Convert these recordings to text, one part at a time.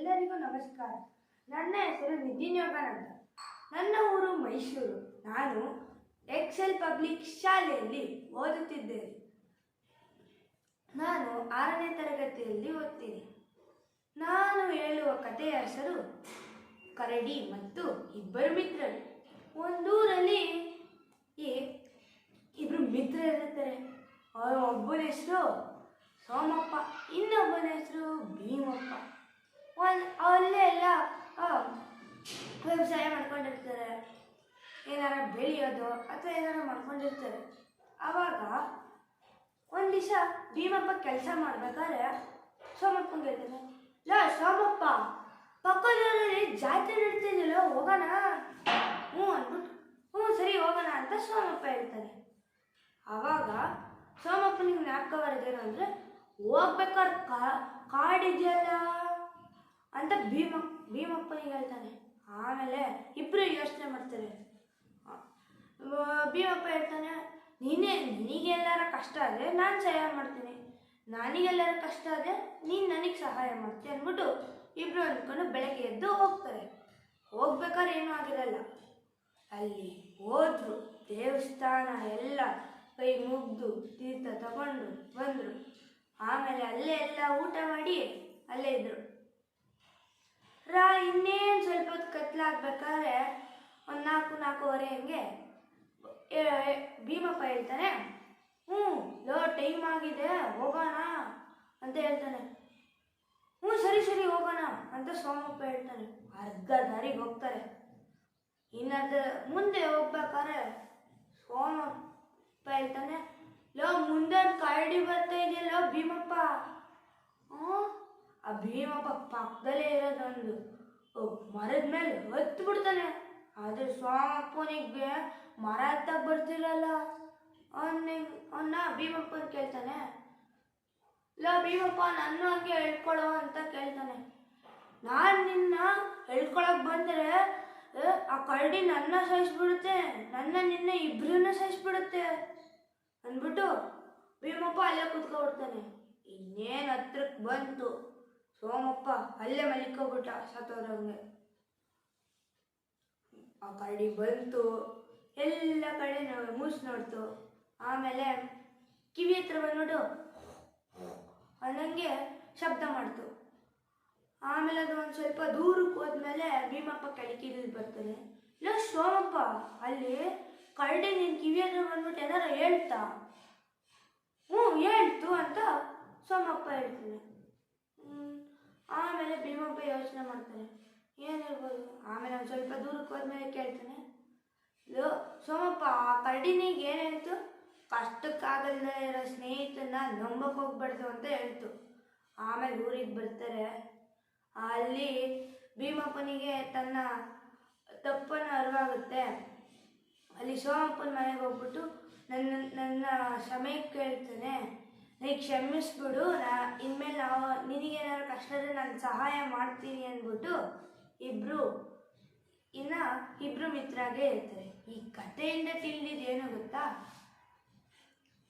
ಎಲ್ಲರಿಗೂ ನಮಸ್ಕಾರ. ನನ್ನ ಹೆಸರು ನಿತಿನ್ ಯೋಗಾನಂದ ನನ್ನ ಊರು ಮೈಸೂರು. ನಾನು ಎಕ್ಸೆಲ್ ಪಬ್ಲಿಕ್ ಶಾಲೆಯಲ್ಲಿ ಓದುತ್ತಿದ್ದೇನೆ. ನಾನು ಆರನೇ ತರಗತಿಯಲ್ಲಿ ಓದ್ತೀನಿ. ನಾನು ಹೇಳುವ ಕಥೆಯ ಹೆಸರು ಕರಡಿ ಮತ್ತು ಇಬ್ಬರು ಮಿತ್ರರು. ಒಂದೂರಲ್ಲಿ ಈ ಮಿತ್ರ ಮಿತ್ರರಿರ್ತಾರೆ ಅವರ ಒಬ್ಬನ ಹೆಸರು ಸೋಮಪ್ಪ, ಇನ್ನೊಬ್ಬನ ಹೆಸರು ಭೀಮಪ್ಪ. ಅಲ್ಲೇ ಎಲ್ಲ ವ್ಯವಸಾಯ ಮಾಡ್ಕೊಂಡಿರ್ತಾರೆ. ಏನಾರ ಬೆಳೆಯೋದು ಅಥವಾ ಏನಾರ ಮಾಡ್ಕೊಂಡಿರ್ತಾರೆ. ಆವಾಗ ಒಂದು ದಿವಸ ಭೀಮಪ್ಪ ಕೆಲಸ ಮಾಡ್ಬೇಕಾದ್ರೆ ಸೋಮಪ್ಪ ಹೇಳ್ತಾನೆ, ಲೋ ಸೋಮಪ್ಪ ಪಕ್ಕದಲ್ಲಿ ಜಾತ್ರೆ ನಡೀತಿದ್ದಿಲ್ಲ ಹೋಗೋಣ? ಹ್ಞೂ ಅಂದ್ಬಿಟ್ಟು, ಹ್ಞೂ ಸರಿ, ಹೋಗೋಣ ಅಂತ ಸೋಮಪ್ಪ ಹೇಳ್ತಾನೆ. ಆವಾಗ ಸೋಮಪ್ಪನಿಗೆ ಕವರ್ ಬರೋದೇನು ಅಂದರೆ, ಹೋಗ್ಬೇಕಾದ್ರೆ ಕಾಡಿದೆಯಲ್ಲ ಅಂತ ಭೀಮ ಭೀಮಪ್ಪನಿಗೆ ಹೇಳ್ತಾನೆ. ಆಮೇಲೆ ಇಬ್ಬರು ಯೋಚನೆ ಮಾಡ್ತಾರೆ. ಭೀಮಪ್ಪ ಹೇಳ್ತಾನೆ, ನೀನೇ, ನಿನಗೆಲ್ಲಾರ ಕಷ್ಟ ಆದರೆ ನಾನು ಸಹಾಯ ಮಾಡ್ತೀನಿ. ನನಗೆಲ್ಲಾರ ಕಷ್ಟ ಆದರೆ ನೀನು ನನಗೆ ಸಹಾಯ ಮಾಡ್ತೀನಿ ಅಂದ್ಬಿಟ್ಟು ಇಬ್ಬರು ಅಂದ್ಕೊಂಡು ಬೆಳಗ್ಗೆ ಎದ್ದು ಹೋಗ್ತಾರೆ. ಹೋಗ್ಬೇಕಾದ್ರೆ ಏನೂ ಆಗಿರಲ್ಲ. ಅಲ್ಲಿ ಹೋದ್ರು, ದೇವಸ್ಥಾನ ಎಲ್ಲ ಕೈ ಮುಗ್ದು ತೀರ್ಥ ತಗೊಂಡು ಬಂದರು. ಆಮೇಲೆ ಅಲ್ಲೇ ಎಲ್ಲ ಊಟ ಮಾಡಿ ಅಲ್ಲೇ ಇದ್ರು. ರಾ, ಇನ್ನೇನು ಸ್ವಲ್ಪ ಹೊತ್ತು ಕತ್ಲಾಗ್ಬೇಕಾದ್ರೆ ಒಂದು ನಾಲ್ಕು, ನಾಲ್ಕೂವರೆ ಹಂಗೆ ಭೀಮಪ್ಪ ಹೇಳ್ತಾನೆ ಹ್ಞೂ, ಲೋ, ಟೈಮ್ ಆಗಿದೆ, ಹೋಗೋಣ ಅಂತ ಹೇಳ್ತಾನೆ ಹ್ಞೂ, ಸರಿ ಸರಿ, ಹೋಗೋಣ ಅಂತ ಸೋಮಪ್ಪ ಹೇಳ್ತಾನೆ ಅರ್ಧ ದಾರಿಗೆ ಹೋಗ್ತಾರೆ. ಇನ್ನರ್ಧ ಮುಂದೆ ಹೋಗ್ಬೇಕಾದ್ರೆ ಸೋಮಪ್ಪ ಹೇಳ್ತಾನೆ, ಲೋ ಮುಂದೆ ಕರಡಿ ಬರ್ತಾ ಇದೆಯಲ್ಲ ಭೀಮಪ್ಪ. ಆ ಭೀಮಪ್ಪ ಪಕ್ಕದಲ್ಲೇ ಇರೋದೊಂದು ಮರದ ಮೇಲೆ ಹತ್ತು ಬಿಡ್ತಾನೆ. ಆದ್ರೆ ಸ್ವಾಮಪ್ಪನಿಗೆ ಮರ ಹತ್ತಾಗ ಬರ್ತಿರಲ್ಲ. ಅವನಿಗೆ ಅವನ್ನ ಭೀಮಪ್ಪನ ಕೇಳ್ತಾನೆ. ಇಲ್ಲ, ಭೀಮಪ್ಪ ನನ್ನ ಹಂಗೆ ಹೇಳ್ಕೊಳೋ ಅಂತ ಕೇಳ್ತಾನೆ. ನಾನು ನಿನ್ನ ಹೇಳ್ಕೊಳಕ್ ಬಂದ್ರೆ ಆ ಕರಡಿ ನನ್ನ ಸಹಿಸ್ಬಿಡುತ್ತೆ. ನನ್ನ ನಿನ್ನ ಇಬ್ರನ್ನ ಸಹಿಸ್ಬಿಡುತ್ತೆ. ಅಂದ್ಬಿಟ್ಟು ಭೀಮಪ್ಪ ಅಲ್ಲೇ ಕುತ್ಕೊಬಿಡ್ತಾನೆ. ಇನ್ನೇನು ಹತ್ರಕ್ಕೆ ಬಂತು? ಸೋಮಪ್ಪ, ಅಲ್ಲೇ ಮಲಿಕೋಬಿಟ್ಟ ಸತ್ತೋದಂಗೆ ಆ ಕರಡಿ ಬಂತು, ಎಲ್ಲ ಕಡೆ ಮೂಸ್ ನೋಡ್ತು. ಆಮೇಲೆ ಕಿವಿ ಹತ್ರ ಬಂದ್ಬಿಟ್ಟು ಅನ್ನಂಗೆ ಶಬ್ದ ಮಾಡ್ತು. ಆಮೇಲೆ ಅದು ಒಂದು ಸ್ವಲ್ಪ ದೂರಕ್ಕೆ ಹೋದ್ಮೇಲೆ ಭೀಮಪ್ಪ ಕೆಳಕಿಳಿದು ಬರ್ತಾನೆ. ಇಲ್ಲ, ಸೋಮಪ್ಪ, ಅಲ್ಲಿ ಕರಡಿ ನಿನ್ನ ಕಿವಿ ಹತ್ರ ಬಂದ್ಬಿಟ್ಟು ಏನಾರ ಹೇಳ್ತಾ? ಹ್ಞೂ, ಹೇಳ್ತು ಅಂತ ಸೋಮಪ್ಪ ಹೇಳ್ತಾನೆ. ಆಮೇಲೆ ಭೀಮಪ್ಪ ಯೋಚನೆ ಮಾಡ್ತಾನೆ. ಏನಿರ್ಬೋದು ಆಮೇಲೆ ಒಂದು ಸ್ವಲ್ಪ ದೂರಕ್ಕೆ ಹೋದ್ಮೇಲೆ ಕೇಳ್ತಾನೆ. ಲೋ ಸೋಮಪ್ಪ, ಆ ಕರಡಿನಿಗೆ ಏನಾಯಿತು ಕಷ್ಟಕ್ಕಾಗಲ್ಲದೆ ಇರೋ ಸ್ನೇಹಿತನ ನಂಬಕ್ಕೆ ಹೋಗ್ಬಾರ್ದು ಅಂತ ಹೇಳ್ತು. ಆಮೇಲೆ ಊರಿಗೆ ಬರ್ತಾರೆ. ಅಲ್ಲಿ ಭೀಮಪ್ಪನಿಗೆ ತನ್ನ ತಪ್ಪನ್ನು ಅರಿವಾಗುತ್ತೆ. ಅಲ್ಲಿ ಸೋಮಪ್ಪನ ಮನೆಗೆ ಹೋಗ್ಬಿಟ್ಟು ನನ್ನ ನನ್ನ ಸಮಯಕ್ಕೆ ಕೇಳ್ತಾನೆ. ನೀ ಕ್ಷಮಿಸ್ಬಿಡು, ನಾ ಇನ್ಮೇಲೆ ನಾವು, ನಿನಗೇನಾದ್ರು ಕಷ್ಟ ನಾನು ಸಹಾಯ ಮಾಡ್ತೀನಿ ಅಂದ್ಬಿಟ್ಟು ಇಬ್ಬರು ಇನ್ನ ಇಬ್ರು ಮಿತ್ರಾಗೆ ಇರ್ತಾರೆ. ಈ ಕಥೆಯಿಂದ ತಿಳಿದಿದ್ದೇನು ಗೊತ್ತಾ?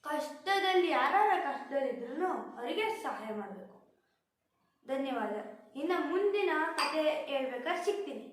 ಕಷ್ಟದಲ್ಲಿ ಯಾರ ಕಷ್ಟದಲ್ಲಿದ್ರು ಅವರಿಗೆ ಸಹಾಯ ಮಾಡಬೇಕು. ಧನ್ಯವಾದ. ಇನ್ನು ಮುಂದಿನ ಕತೆ ಹೇಳ್ಬೇಕಾದ್ರೆ ಸಿಗ್ತೀನಿ.